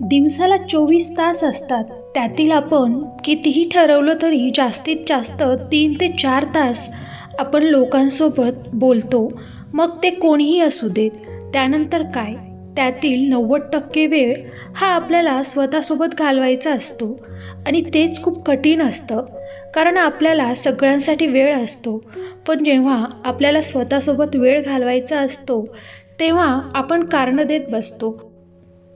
दिवसाला चोवीस तास असतात. त्यातील आपण कितीही ठरवलं तरी जास्तीत जास्त तीन ते चार तास आपण लोकांसोबत बोलतो. मग ते कोणीही असू देत. त्यानंतर काय? त्यातील नव्वद टक्के वेळ हा आपल्याला स्वतःसोबत घालवायचा असतो. आणि तेच खूप कठीण असतं. कारण आपल्याला सगळ्यांसाठी वेळ असतो. पण जेव्हा आपल्याला स्वतःसोबत वेळ घालवायचा असतो तेव्हा आपण कारणं देत बसतो.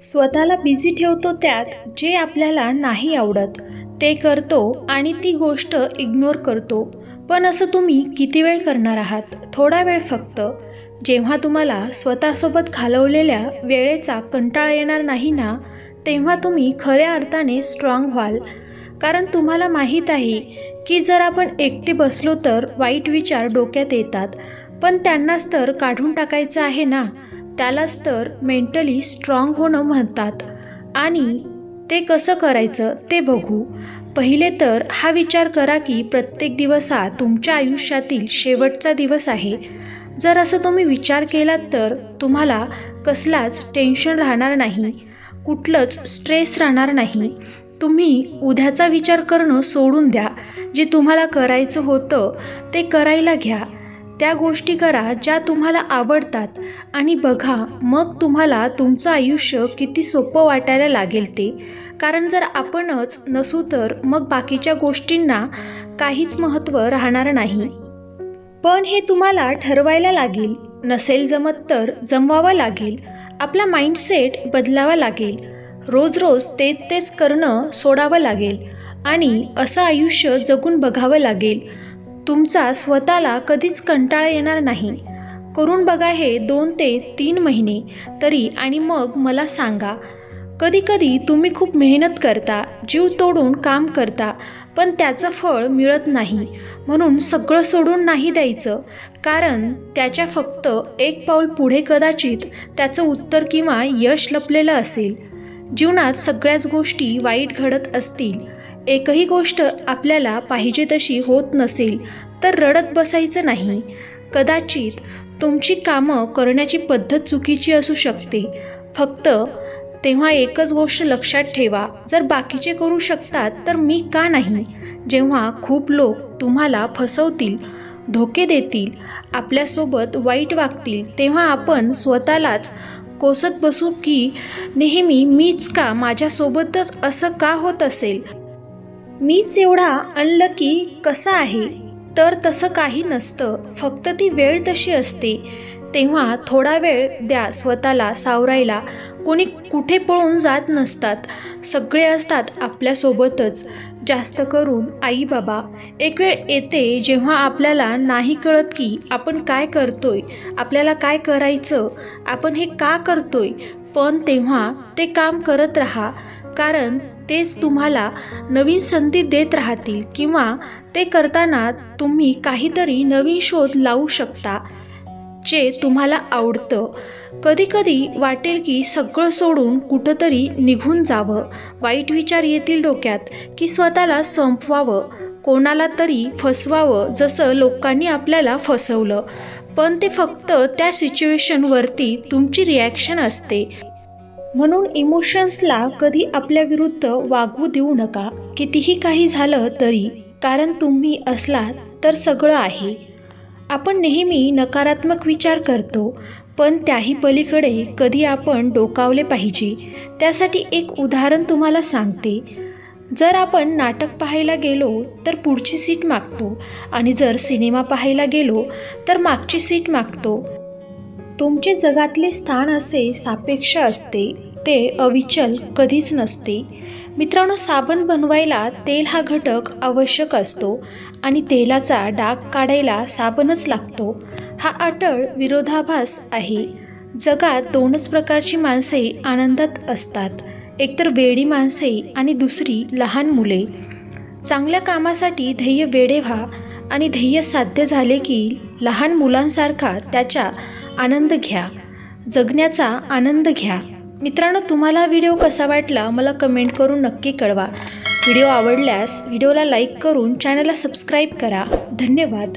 स्वतःला बिझी ठेवतो त्यात जे आपल्याला नाही आवडत ते करतो आणि ती गोष्ट इग्नोर करतो. पण असं तुम्ही किती वेळ करणार आहात? थोडा वेळ फक्त. जेव्हा तुम्हाला स्वतःसोबत घालवलेल्या वेळेचा कंटाळा येणार नाही ना तेव्हा तुम्ही खऱ्या अर्थाने स्ट्रॉंग व्हाल. कारण तुम्हाला माहीत आहे की जर आपण एकटे बसलो तर वाईट विचार डोक्यात येतात. पण त्यांनाच तर काढून टाकायचं आहे ना. त्यालाच तर मेंटली स्ट्रॉंग होणं म्हणतात. आणि ते कसं करायचं ते बघू. पहिले तर हा विचार करा की प्रत्येक दिवस हा तुमच्या आयुष्यातील शेवटचा दिवस आहे. जर असं तुम्ही विचार केलात तर तुम्हाला कसलाच टेन्शन राहणार नाही. कुठलंच स्ट्रेस राहणार नाही. तुम्ही उद्याचा विचार करणं सोडून द्या. जे तुम्हाला करायचं होतं ते करायला घ्या. त्या गोष्टी करा ज्या तुम्हाला आवडतात. आणि बघा मग तुम्हाला तुमचं आयुष्य किती सोपं वाटायला लागेल ते. कारण जर आपणच नसू तर मग बाकीच्या गोष्टींना काहीच महत्त्व राहणार नाही. पण हे तुम्हाला ठरवायला लागेल. नसेल जमत तर जमवावं लागेल. आपला माइंडसेट बदलावा लागेल. रोज रोज तेच तेच करणं सोडावं लागेल. आणि असं आयुष्य जगून बघावं लागेल. तुमचा स्वतःला कधीच कंटाळा येणार नाही. करून बघा हे दोन ते तीन महिने. तरी आणि मग मला सांगा. कधीकधी तुम्ही खूप मेहनत करता जीव तोडून काम करता पण त्याचं फळ मिळत नाही. म्हणून सगळं सोडून नाही द्यायचं. कारण त्याच्या फक्त एक पाऊल पुढे कदाचित त्याचं उत्तर किंवा यश लपलेलं असेल. जीवनात सगळ्याच गोष्टी वाईट घडत असतील. एकही गोष्ट आपल्याला पाहिजे तशी होत नसेल तर रडत बसायचं नाही. कदाचित तुमची कामं करण्याची पद्धत चुकीची असू शकते. फक्त तेव्हा एकच गोष्ट लक्षात ठेवा जर बाकीचे करू शकतात तर मी का नाही? जेव्हा खूप लोक तुम्हाला फसवतील धोके देतील आपल्यासोबत वाईट वागतील तेव्हा आपण स्वतःलाच कोसत बसू की नेहमी मीच का? माझ्यासोबतच असं का होत असेल? मीच एवढा अनलकी कसा आहे? तर तसं काही नसतं. फक्त ती वेळ तशी असते. तेव्हा थोडा वेळ द्या स्वतःला सावरायला. कोणी कुठे पळून जात नसतात. सगळे असतात आपल्यासोबतच जास्त करून आई बाबा. एक वेळ येते जेव्हा आपल्याला नाही कळत की आपण काय करतोय. आपल्याला काय करायचं? आपण हे का करतोय? पण तेव्हा ते काम करत राहा. कारण तेच तुम्हाला नवीन संधी देत राहतील किंवा ते करताना तुम्ही काहीतरी नवीन शोध लावू शकता जे तुम्हाला आवडतं. कधीकधी वाटेल की सगळं सोडून कुठंतरी निघून जावं. वाईट विचार येतील डोक्यात की स्वतःला संपवावं कोणाला तरी फसवावं जसं लोकांनी आपल्याला फसवलं. पण ते फक्त त्या सिच्युएशनवरती तुमची रिॲक्शन असते. म्हणून इमोशन्सला कधी आपल्या विरुद्ध वागवू देऊ नका. कितीही काही झालं तरी कारण तुम्ही असलात तर सगळं आहे. आपण नेहमी नकारात्मक विचार करतो पण त्याही पलीकडे कधी आपण डोकावले पाहिजे. त्यासाठी एक उदाहरण तुम्हाला सांगते. जर आपण नाटक पाहायला गेलो तर पुढची सीट मागतो. आणि जर सिनेमा पाहायला गेलो तर मागची सीट मागतो. तुमचे जगातले स्थान असे सापेक्ष असते ते अविचल कधीच नसते. मित्रांनो साबण बनवायला तेल हा घटक आवश्यक असतो आणि तेलाचा डाग काढायला साबणच लागतो. हा अटळ विरोधाभास आहे. जगात दोनच प्रकारची माणसे आनंदात असतात. एकतर वेडी माणसे आणि दुसरी लहान मुले. चांगल्या कामासाठी ध्येय वेडे व्हा आणि ध्येय साध्य झाले की लहान मुलांसारखा त्याच्या आनंद घ्या. जगण्याचा आनंद घ्या. मित्रांनो तुम्हाला व्हिडिओ कसा वाटला मला कमेंट करून नक्की कळवा. व्हिडिओ आवडल्यास व्हिडिओला लाईक करून चॅनलला सबस्क्राईब करा. धन्यवाद.